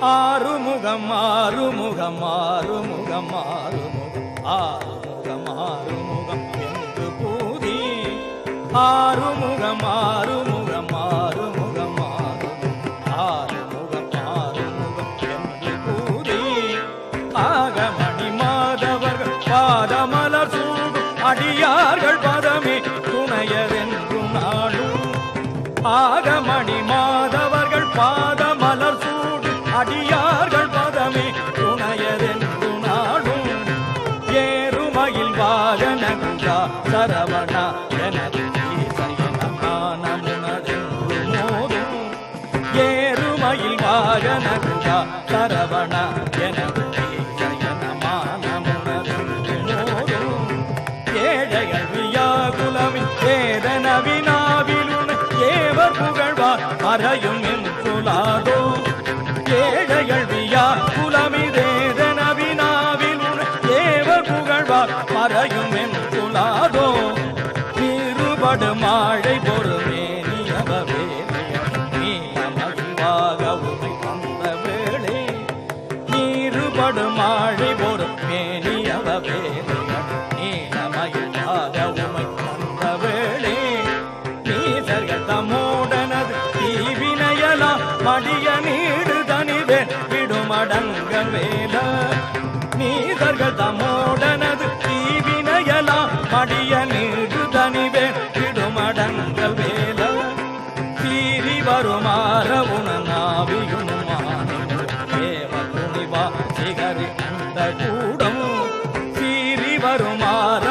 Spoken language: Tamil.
ஆறுமுகம் ஆறுமுகம் ஆறுமுகம் ஆறுமுகம் ஆறுமுகம் ஆறுமுகம் என்று பூதி ஆறுமுகம் ஆறுமுகம் ஆறுமுகம் ஆறுமுகம் ஆறுமுகம் ஆறுமுகம் என்று பூதி ஆகமணி மாதவர்கள் பாதமலர் சூடும் அடியார்கள் பதமே துணையர் துணையதென்று நாடும். ஆகமணி மாதவர்கள் அடியார்கள் பதமே துணையதென்று நாடும் ஏறுமையில் வாகனகுண்டா சரவணா எனது ஈசையனமானமுனதென்று மோதும் சரவணா எனது ஈசையனமானமுனதென்று ஏவர் புகழ்வார் மறையும் என்றுலாதோ ஏழைகள் வியாகுலமி வேதன வினாவிலுன ஏவர் புகழ்வார் மறையும் என்றுலாதோ நீருபடு மாழை பொறுமே நியமவே நீ நமதுவாக உமை தந்த வேளே. நீருபடு மாழை பொறும் மேனியவ வேலையன் நீலமயிலாக உமை தந்த வேளே. நீசர்கள் தம்மோடனது தீவினையலா மடிய நீ அடங்க வேல நீதர்கள் தமோடனது தீவினையலாம் மடிய நீடு தனிவே விடுமடங்க வேல தீரி வருமாற உணநாவியும் தேவ துணிவா சிகரி அந்த கூடம் தீரி வருமாற